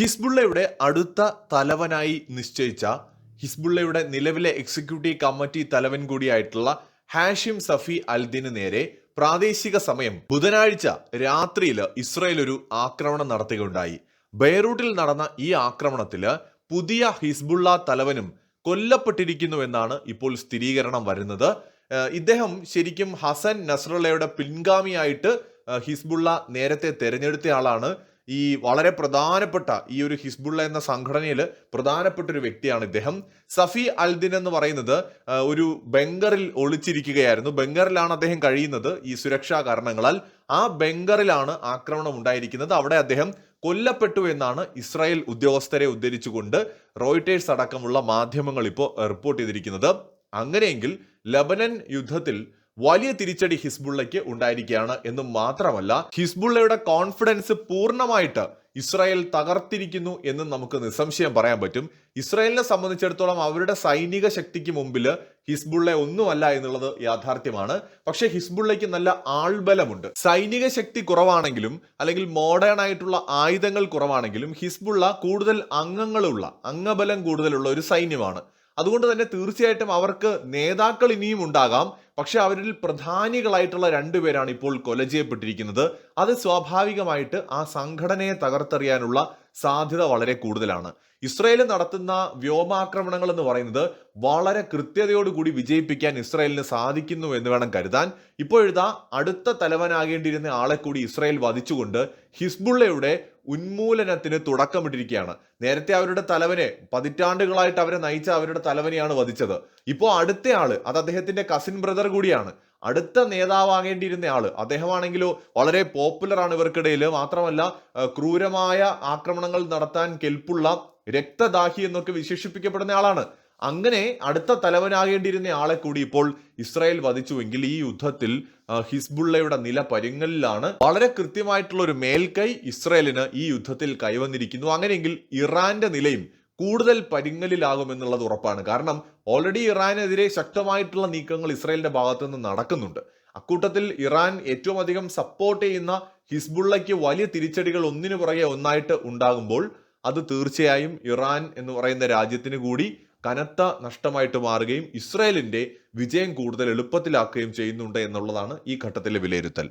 ഹിസ്ബുള്ളയുടെ അടുത്ത തലവനായി നിശ്ചയിച്ച ഹിസ്ബുള്ളയുടെ നിലവിലെ എക്സിക്യൂട്ടീവ് കമ്മിറ്റി തലവൻ കൂടിയായിട്ടുള്ള ഹാഷിം സഫി അൽദിന് നേരെ പ്രാദേശിക സമയം ബുധനാഴ്ച രാത്രിയിൽ ഇസ്രായേൽ ഒരു ആക്രമണം നടത്തുകയുണ്ടായി. ബെയ്റൂട്ടിൽ നടന്ന ഈ ആക്രമണത്തിൽ പുതിയ ഹിസ്ബുള്ള തലവനും കൊല്ലപ്പെട്ടിരിക്കുന്നുവെന്നാണ് ഇപ്പോൾ സ്ഥിരീകരണം വരുന്നത്. ഇദ്ദേഹം ശരിക്കും ഹസൻ നസ്രള്ളയുടെ പിൻഗാമിയായിട്ട് ഹിസ്ബുള്ള നേരത്തെ തെരഞ്ഞെടുത്ത ആളാണ് ഈ വളരെ പ്രധാനപ്പെട്ട ഈ ഒരു ഹിസ്ബുള്ള എന്ന സംഘടനയിൽ പ്രധാനപ്പെട്ട ഒരു വ്യക്തിയാണ് ഇദ്ദേഹം. സഫി അൽദിൻ എന്ന് പറയുന്നത് ഒരു ബംഗറിൽ ഒളിച്ചിരിക്കുകയായിരുന്നു. ബംഗറിലാണ് അദ്ദേഹം കഴിയുന്നത് ഈ സുരക്ഷാ കാരണങ്ങളാൽ. ആ ബംഗറിലാണ് ആക്രമണം ഉണ്ടായിരിക്കുന്നത്. അവിടെ അദ്ദേഹം കൊല്ലപ്പെട്ടു എന്നാണ് ഇസ്രായേൽ ഉദ്യോഗസ്ഥരെ ഉദ്ധരിച്ചുകൊണ്ട് റോയിട്ടേഴ്സ് അടക്കമുള്ള മാധ്യമങ്ങൾ ഇപ്പോൾ റിപ്പോർട്ട് ചെയ്തിരിക്കുന്നത്. അങ്ങനെയെങ്കിൽ ലബനൻ യുദ്ധത്തിൽ വലിയ തിരിച്ചടി ഹിസ്ബുള്ളയ്ക്ക് ഉണ്ടായിരിക്കുകയാണ് എന്ന് മാത്രമല്ല ഹിസ്ബുള്ളയുടെ കോൺഫിഡൻസ് പൂർണമായിട്ട് ഇസ്രായേൽ തകർത്തിരിക്കുന്നു എന്ന് നമുക്ക് നിസ്സംശയം പറയാൻ പറ്റും. ഇസ്രായേലിനെ സംബന്ധിച്ചിടത്തോളം അവരുടെ സൈനിക ശക്തിക്ക് മുമ്പിൽ ഹിസ്ബുള്ള ഒന്നുമല്ല എന്നുള്ളത് യാഥാർത്ഥ്യമാണ്. പക്ഷെ ഹിസ്ബുള്ളയ്ക്ക് നല്ല ആൾബലമുണ്ട്. സൈനിക ശക്തി കുറവാണെങ്കിലും അല്ലെങ്കിൽ മോഡേൺ ആയിട്ടുള്ള ആയുധങ്ങൾ കുറവാണെങ്കിലും ഹിസ്ബുള്ള കൂടുതൽ അംഗങ്ങളുള്ള അംഗബലം കൂടുതലുള്ള ഒരു സൈന്യമാണ്. അതുകൊണ്ട് തന്നെ തീർച്ചയായിട്ടും അവർക്ക് നേതാക്കൾ ഇനിയും ഉണ്ടാകാം. പക്ഷെ അവരിൽ പ്രധാനികളായിട്ടുള്ള രണ്ടുപേരാണ് ഇപ്പോൾ കൊല ചെയ്യപ്പെട്ടിരിക്കുന്നത് അത് സ്വാഭാവികമായിട്ട് ആ സംഘടനയെ തകർത്തെറിയാനുള്ള സാധ്യത വളരെ കൂടുതലാണ്. ഇസ്രയേൽ നടത്തുന്ന വ്യോമാക്രമണങ്ങൾ എന്ന് പറയുന്നത് വളരെ കൃത്യതയോടുകൂടി വിജയിപ്പിക്കാൻ ഇസ്രയേലിന് സാധിക്കുന്നു എന്ന് വേണം കരുതാൻ. ഇപ്പോഴിതാ അടുത്ത തലവനാകേണ്ടിയിരുന്ന ആളെ കൂടി ഇസ്രയേൽ വധിച്ചുകൊണ്ട് ഹിസ്ബുള്ളയുടെ ഉന്മൂലനത്തിന് തുടക്കമിട്ടിരിക്കുകയാണ്. നേരത്തെ അവരുടെ തലവനെ പതിറ്റാണ്ടുകളായിട്ട് അവരെ നയിച്ച അവരുടെ തലവനെയാണ് വധിച്ചത്. ഇപ്പോൾ അടുത്ത ആൾ അത് അദ്ദേഹത്തിന്റെ കസിൻ ബ്രദർ കൂടിയാണ്. അടുത്ത നേതാവാകേണ്ടിയിരുന്ന ആൾ. അദ്ദേഹമാണെങ്കിലോ വളരെ പോപ്പുലർ ആണ് ഇവർക്കിടയിൽ മാത്രമല്ല ക്രൂരമായ ആക്രമണങ്ങൾ നടത്താൻ കെൽപ്പുള്ള രക്തദാഹി എന്നൊക്കെ വിശേഷിപ്പിക്കപ്പെടുന്ന ആളാണ്. അങ്ങനെ അടുത്ത തലവനാകേണ്ടിയിരുന്ന ആളെ കൂടി ഇപ്പോൾ ഇസ്രായേൽ വധിച്ചുവെങ്കിൽ ഈ യുദ്ധത്തിൽ ഹിസ്ബുള്ളയുടെ നില പരുങ്ങലിലാണ്. വളരെ കൃത്യമായിട്ടുള്ള ഒരു മേൽക്കൈ ഇസ്രായേലിന് ഈ യുദ്ധത്തിൽ കൈവന്നിരിക്കുന്നു. അങ്ങനെയെങ്കിൽ ഇറാന്റെ നിലയും കൂടുതൽ പരുങ്ങലിലാകുമെന്നുള്ളത് ഉറപ്പാണ്. കാരണം ഓൾറെഡി ഇറാനെതിരെ ശക്തമായിട്ടുള്ള നീക്കങ്ങൾ ഇസ്രായേലിന്റെ ഭാഗത്തു നിന്ന് നടക്കുന്നുണ്ട്. അക്കൂട്ടത്തിൽ ഇറാൻ ഏറ്റവും അധികം സപ്പോർട്ട് ചെയ്യുന്ന ഹിസ്ബുള്ളയ്ക്ക് വലിയ തിരിച്ചടികൾ ഒന്നിനു പുറകെ ഒന്നായിട്ട് ഉണ്ടാകുമ്പോൾ അത് തീർച്ചയായും ഇറാൻ എന്ന് പറയുന്ന രാജ്യത്തിന് കൂടി കനത്ത നഷ്ടമായിട്ട് മാറുകയും ഇസ്രായേലിന്റെ വിജയം കൂടുതൽ എളുപ്പത്തിലാക്കുകയും ചെയ്യുന്നുണ്ട് എന്നുള്ളതാണ് ഈ ഘട്ടത്തിലെ വിലയിരുത്തൽ.